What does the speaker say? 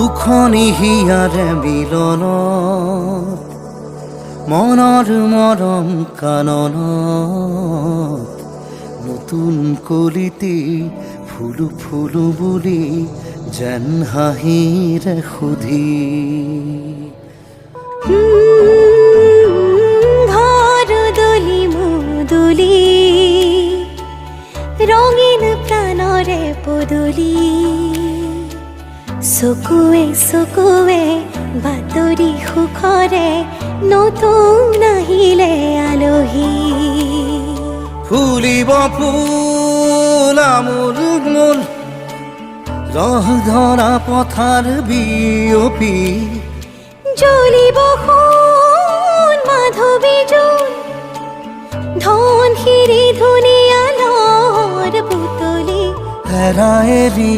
দুখনি হিয়াৰে মিলন মনৰ মৰম কানন। নতুন কলিতে ফুলো ফুলো বুলি যেন হাঁহিৰে সুধি। ঘর দলি মুদুলি, রঙিন প্রাণরে পদুলি। চকুৱে চকুৱে বাতৰি সুখৰে নতুন আহিলে আলহী। ফুলিব ফুল আমোল মোল ৰহ ধৰা পথাৰ বিয়পি। জ্বলিব সোণ মাধৱী জোন ধন সিৰি ধুনীয়া লৰ পুতলি। হেৰা এৰি